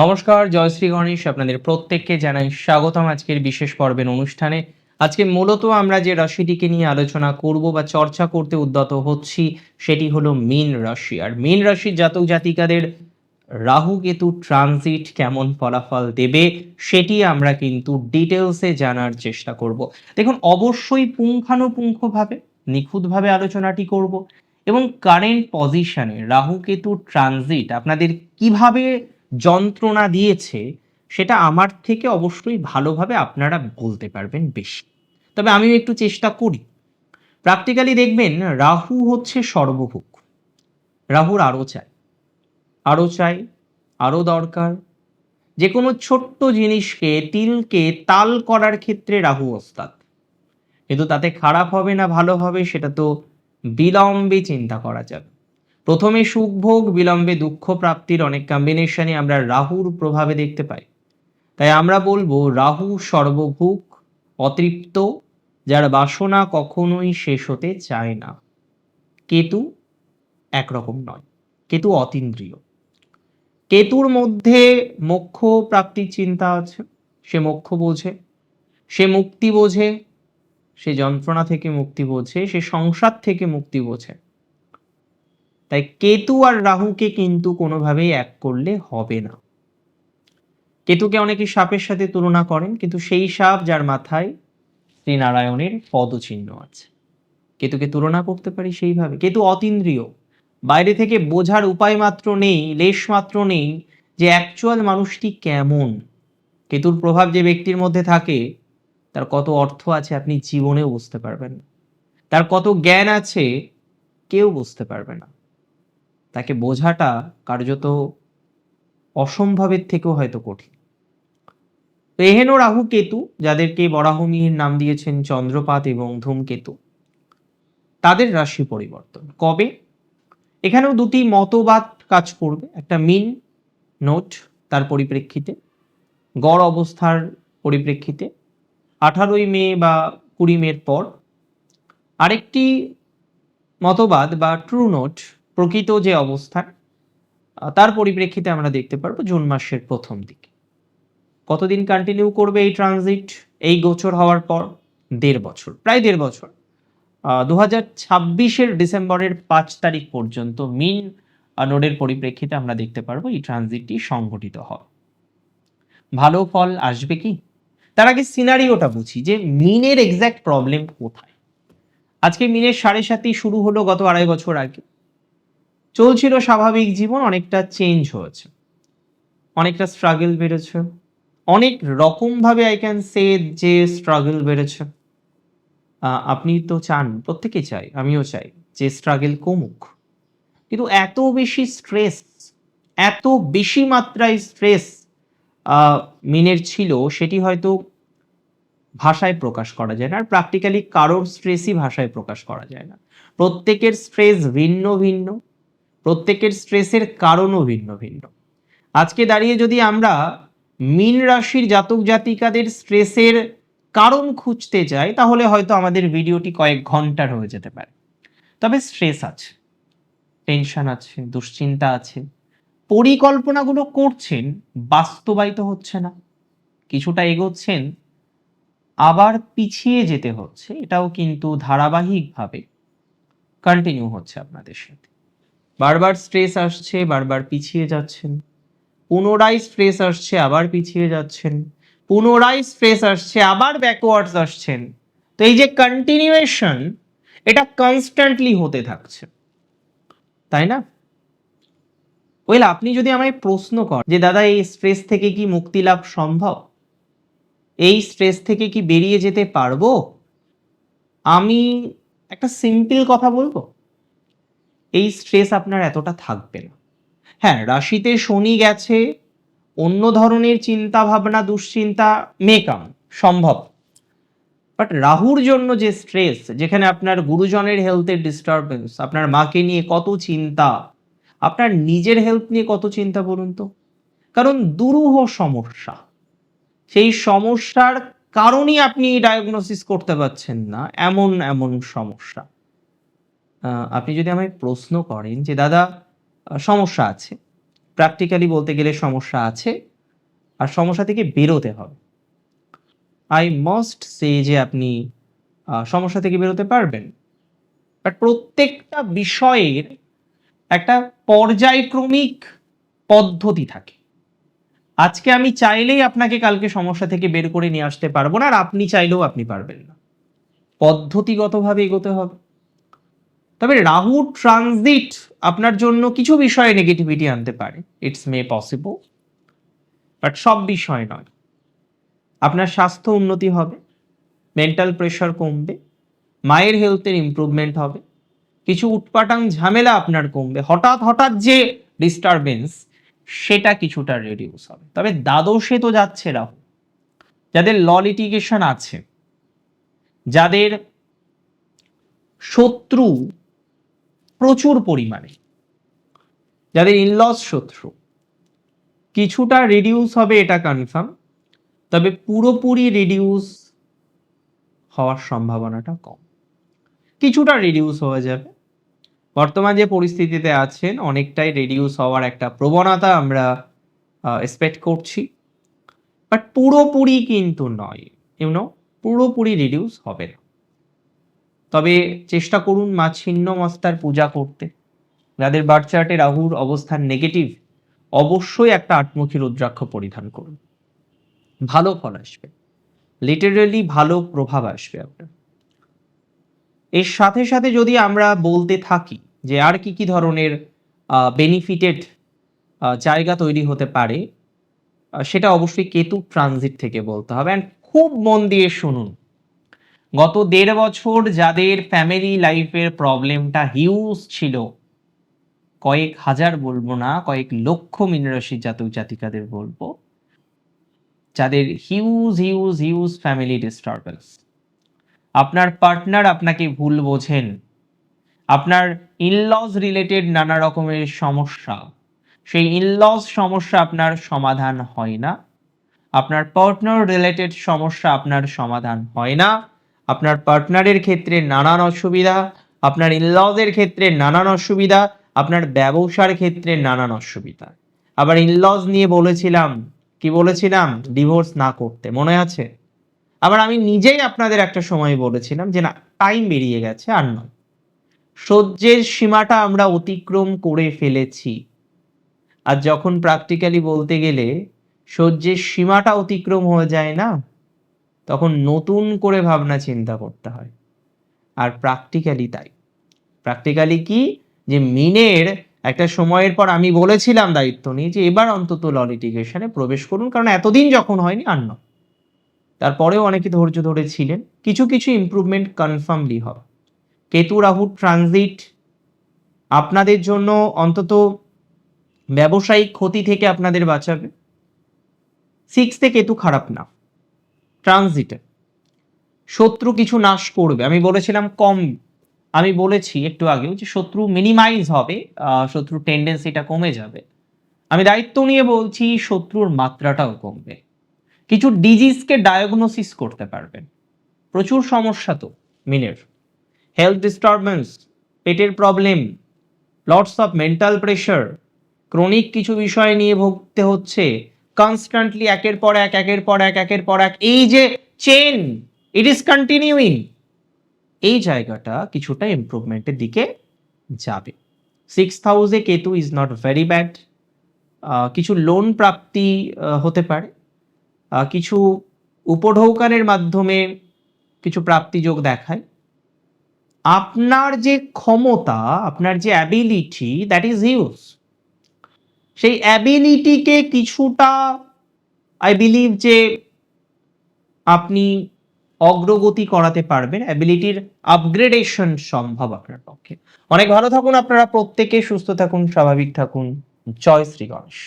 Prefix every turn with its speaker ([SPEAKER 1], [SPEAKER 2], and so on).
[SPEAKER 1] নমস্কার জয়শ্রী গণেশ। আপনাদের প্রত্যেককে জানাই স্বাগতম আজকের বিশেষ পর্বের অনুষ্ঠানে। আজকে মূলত আমরা যে রাশিটিকে নিয়ে আলোচনা করব বা চর্চা করতে উদ্যত হচ্ছি, সেটি হলো মীন রাশি। আর মীন রাশির জাতক জাতিকাদের রাহু কেতু ট্রানজিট কেমন ফলাফল দেবে, সেটি আমরা কিন্তু ডিটেলসে জানার চেষ্টা করব। দেখুন, অবশ্যই পুঙ্খানুপুঙ্খভাবে, নিখুঁতভাবে আলোচনাটি করব এবং কারেন্ট পজিশনে রাহু কেতু ট্রানজিট আপনাদের কীভাবে যন্ত্রণা দিয়েছে, সেটা আমার থেকে অবশ্যই ভালোভাবে আপনারা বলতে পারবেন বেশি। তবে আমিও একটু চেষ্টা করি। প্র্যাকটিক্যালি দেখবেন রাহু হচ্ছে সর্বভোগ। রাহুর আরও চাই। আরও চাই আরও দরকার। যে কোনো ছোট্ট জিনিসকে, তিলকে তাল করার ক্ষেত্রে রাহু ওস্তাদ। কিন্তু তাতে খারাপ হবে না, ভালো হবে, সেটা তো বিলম্বে চিন্তা করা যাবে। প্রথমে সুখভোগ, বিলম্বে দুঃখ প্রাপ্তির অনেক কম্বিনেশনই আমরা রাহুর প্রভাবে দেখতে পাই। তাই আমরা বলব, রাহু সর্বভোগ, অতৃপ্ত, যার বাসনা কখনোই শেষ হতে চায় না। কেতু একরকম নয়। কেতু অতীন্দ্রিয়। কেতুর মধ্যে মোক্ষ প্রাপ্তির চিন্তা আছে। সে মোক্ষ বোঝে, সে মুক্তি বোঝে, সে যন্ত্রণা থেকে মুক্তি বোঝে, সে সংসার থেকে মুক্তি বোঝে। তাই কেতু আর রাহুকে কিন্তু কোনোভাবেই এক করলে হবে না। কেতুকে অনেকে সাপের সাথে তুলনা করেন, কিন্তু সেই সাপ যার মাথায় শ্রীনারায়ণের পদচিহ্ন আছে। কেতুকে তুলনা করতে পারি সেইভাবে। কেতু অতীন্দ্রিয়। বাইরে থেকে বোঝার উপায় মাত্র নেই, লেশ মাত্র নেই যে অ্যাকচুয়াল মানুষটি কেমন। কেতুর প্রভাব যে ব্যক্তির মধ্যে থাকে, তার কত অর্থ আছে আপনি জীবনেও বুঝতে পারবেন না। তার কত জ্ঞান আছে, কেউ বুঝতে পারবে না। তাকে বোঝাটা কার্যত অসম্ভবের থেকেও হয়তো কঠিন। তো এহেন রাহু কেতু, যাদেরকে বরাহমিহির নাম দিয়েছেন চন্দ্রপাত এবং ধূমকেতু তাদের রাশি পরিবর্তন। কবে? এখানেও দুটি মতবাদ কাজ করবে। একটা মিন নোট তার পরিপ্রেক্ষিতে, গড় অবস্থার পরিপ্রেক্ষিতে, আঠারোই মে বা কুড়ি মের পর। আরেকটি মতবাদ বা ট্রু নোট প্রকৃত যে অবস্থান তার পরিপ্রেক্ষিতে আমরা দেখতে পারব জুন মাসের প্রথম দিকে। কতদিন কন্টিনিউ করবে এই ট্রানজিট এই গোচর হওয়ার পর দেড় বছর, প্রায় দেড় বছর। দু হাজার ছাব্বিশের ডিসেম্বরের পাঁচ তারিখ পর্যন্ত মিন নোডের পরিপ্রেক্ষিতে আমরা দেখতে পারব এই ট্রানজিটটি সংঘটিত হবে। ভালো ফল আসবে কি? তার আগে সিনারিওটা বুঝি, যে মিনের এক্স্যাক্ট প্রবলেম কোথায়? আজকে মিনের সাড়ে সাতই শুরু হলো গত আড়াই বছর আগে। চলছিল স্বাভাবিক জীবন, অনেকটা চেঞ্জ হয়েছে। অনেকটা স্ট্রাগল বেড়েছে। অনেক রকমভাবে আই ক্যান সে যে স্ট্রাগল বেড়েছে। আপনি তো চান, প্রত্যেকে চাই, আমিও চাই যে স্ট্রাগল কমুক। কিন্তু এত বেশি স্ট্রেস এত বেশি মাত্রায় স্ট্রেস মিনের ছিল, সেটি হয়তো ভাষায় প্রকাশ করা যায় না আর প্র্যাকটিক্যালি কারোর স্ট্রেসই ভাষায় প্রকাশ করা যায় না। প্রত্যেকের স্ট্রেস ভিন্ন ভিন্ন। প্রত্যেকের স্ট্রেসের কারণও ভিন্ন ভিন্ন। আজকে দাঁড়িয়ে যদি আমরা মীন রাশির জাতক জাতিকাদের স্ট্রেসের কারণ খুঁজতে যাই, তাহলে হয়তো আমাদের ভিডিওটি কয়েক ঘণ্টার হয়ে যেতে পারে। তবে স্ট্রেস আছে, টেনশন আছে, দুশ্চিন্তা আছে, পরিকল্পনাগুলো করছেন, বাস্তবায়িত হচ্ছে না, কিছুটা এগোচ্ছেন, আবার পিছিয়ে যেতে হচ্ছে, এটাও কিন্তু ধারাবাহিকভাবে কন্টিনিউ হচ্ছে আপনাদের সাথে। বারবার স্ট্রেস আসছে, বারবার পিছিয়ে যাচ্ছেন। পুনরায় স্ট্রেস আসছে, আবার পিছিয়ে যাচ্ছেন। পুনরায় স্ট্রেস আসছে, আবার ব্যাকওয়ার্ডস আসছেন। তো এই যে কন্টিনিউয়েশন এটা কনস্ট্যান্টলি হতে থাকছে। তাই না? ওয়েল আপনি যদি আমায় প্রশ্ন কর যে, দাদা, এই স্ট্রেস থেকে কি মুক্তি লাভ সম্ভব? এই স্ট্রেস থেকে কি বেরিয়ে যেতে পারব? আমি একটা সিম্পল কথা বলব। এই স্ট্রেস আপনার এতটা থাকবে না। হ্যাঁ রাশিতে শনি গেছে, অন্য ধরনের চিন্তা ভাবনা, দুশ্চিন্তা মেকাম সম্ভব। বাট রাহুর জন্য যে স্ট্রেস যেখানে আপনার গুরুজনের হেলথের ডিস্টারবেন্স আপনার মাকে নিয়ে কত চিন্তা, আপনার নিজের হেলথ নিয়ে কত চিন্তা বলুন তো? কারণ দুরূহ সমস্যা। সেই সমস্যার কারণই আপনি ডায়াগনোসিস করতে পারছেন না, এমন এমন সমস্যা। আপনি যদি আমায় প্রশ্ন করেন যে, দাদা সমস্যা আছে। প্র্যাকটিক্যালি বলতে গেলে সমস্যা আছে আর সমস্যা থেকে বেরোতে হবে। আই মাস্ট সে যে আপনি সমস্যা থেকে বেরোতে পারবেন। বাট প্রত্যেকটা বিষয়ের একটা পর্যায়ক্রমিক পদ্ধতি থাকে। আজকে আমি চাইলেই আপনাকে কালকে সমস্যা থেকে বের করে নিয়ে আসতে পারব না আর আপনি চাইলেও আপনি পারবেন না। পদ্ধতিগতভাবে এগোতে হবে। তবে রাহু ট্রানজিট আপনার জন্য কিছু বিষয়ে নেগেটিভিটি আনতে পারে। ইটস মে পসিবল বাট সব বিষয় নয়। আপনার স্বাস্থ্য উন্নতি হবে মেন্টাল প্রেশার কমবে, মায়ের হেলথের ইমপ্রুভমেন্ট হবে, কিছু উটপাটাং ঝামেলা আপনার কমবে। হঠাৎ হঠাৎ যে ডিস্টারবেন্স সেটা কিছুটা রেডিউস হবে। তবে দ্বাদশে তো যাচ্ছে রাহু। যাদের ল লিটিগেশন আছে, যাদের শত্রু প্রচুর পরিমাণে। যাদের ইনলস শত্রু। কিছুটা রিডিউস হবে এটা কনফার্ম তবে পুরোপুরি রিডিউস হওয়ার সম্ভাবনাটা কম। কিছুটা রিডিউস হয়ে যাবে। বর্তমান যে পরিস্থিতিতে আছেন, অনেকটাই রিডিউস হওয়ার একটা প্রবণতা আমরা এক্সপেক্ট করছি। বাট পুরোপুরি কিন্তু নয়। ইউনো পুরোপুরি রিডিউস হবে না। তবে চেষ্টা করুন মা ছিন্ন মস্তার পূজা করতে। যাদের বার্থ রাহুর অবস্থান নেগেটিভ অবশ্যই একটা আটমুখী রুদ্রাক্ষ পরিধান করুন। ভালো ফল আসবে। লিটারেলি ভালো প্রভাব আসবে আপনার। এর সাথে সাথে যদি আমরা বলতে থাকি যে আর কি কি ধরনের বেনিফিটেড জায়গা তৈরি হতে পারে সেটা অবশ্যই কেতু ট্রানজিট থেকে বলতে হবে। অ্যান্ড খুব মন দিয়ে শুনুন। গত দেড় বছর যাদের ফ্যামিলি লাইফের প্রবলেমটা হিউজ ছিল, কয়েক হাজার বলব না, কয়েক লক্ষ মিনরাশির জাতক জাতিকাদের বলব, যাদের huge huge huge family disturbance আপনার পার্টনার আপনাকে ভুল বোঝেন, আপনার ইনলস রিলেটেড নানা রকমের সমস্যা, সেই ইনলস সমস্যা আপনার সমাধান হয় না, আপনার পার্টনার রিলেটেড সমস্যা আপনার সমাধান হয় না আপনার পার্টনারের ক্ষেত্রে নানান অসুবিধা, আপনার ইনলজের ক্ষেত্রে নানান অসুবিধা, আপনার ব্যবসার ক্ষেত্রে নানান অসুবিধা। আবার ইনলজ নিয়ে বলেছিলাম, কি বলেছিলাম? ডিভোর্স না করতে, মনে আছে? আবার আমি নিজেই আপনাদের একটা সময় বলেছিলাম যে না টাইম বেরিয়ে গেছে আর নয়। সহ্যের সীমাটা আমরা অতিক্রম করে ফেলেছি। আর যখন প্র্যাকটিক্যালি বলতে গেলে, সহ্যের সীমাটা অতিক্রম হয়ে যায় না তখন নতুন করে ভাবনা চিন্তা করতে হয়। আর প্র্যাকটিক্যালি তাই। প্র্যাকটিক্যালি কি? যে মিনের একটা সময়ের পর আমি বলেছিলাম দায়িত্ব নিয়ে যে এবার অন্তত ল লিটিগেশনে প্রবেশ করুন, কারণ এতদিন যখন হয়নি, আর নয় তারপরেও অনেকে ধৈর্য ধরে ছিলেন। কিছু কিছু ইমপ্রুভমেন্ট কনফার্মলি হবে। কেতু, রাহু ট্রানজিট আপনাদের জন্য অন্তত ব্যবসায়িক ক্ষতি থেকে আপনাদের বাঁচাবে। সিক্সতে কেতু খারাপ না। ট্রানজিটে। শত্রু কিছু নাশ করবে। আমি বলেছিলাম কম আমি বলেছি একটু আগেও যে শত্রু মিনিমাইজ হবে আহ, শত্রুর টেন্ডেন্সিটা কমে যাবে। আমি দায়িত্ব নিয়ে বলছি শত্রুর মাত্রাটাও কমবে। কিছু ডিজিজকে ডায়াগনোসিস করতে পারবেন। প্রচুর সমস্যা তো মিনের হেলথ ডিস্টারবেন্স পেটের problem lots of mental pressure chronic কিছু বিষয় নিয়ে ভুগতে হচ্ছে কনস্ট্যান্টলি একের পর এক, একের পর এক, একের পর এক। এই যে চেন ইট ইজ কন্টিনিউইং এই জায়গাটা কিছুটা ইমপ্রুভমেন্টের দিকে যাবে। সিক্স হাউসে Ketu is not very bad কিছু লোন প্রাপ্তি হতে পারে। কিছু উপঢৌকানের মাধ্যমে কিছু প্রাপ্তিযোগ দেখায়। আপনার যে ক্ষমতা, আপনার যে অ্যাবিলিটি দ্যাট ইজ হিউজ সেই অ্যাবিলিটিকে কিছুটা আই বিলিভ যে আপনি অগ্রগতি করাতে পারবেন। অ্যাবিলিটির আপগ্রেডেশন সম্ভব আপনার পক্ষে। অনেক ভালো থাকুন আপনারা, প্রত্যেকে সুস্থ থাকুন, স্বাভাবিক থাকুন। জয় শ্রী গণেশ।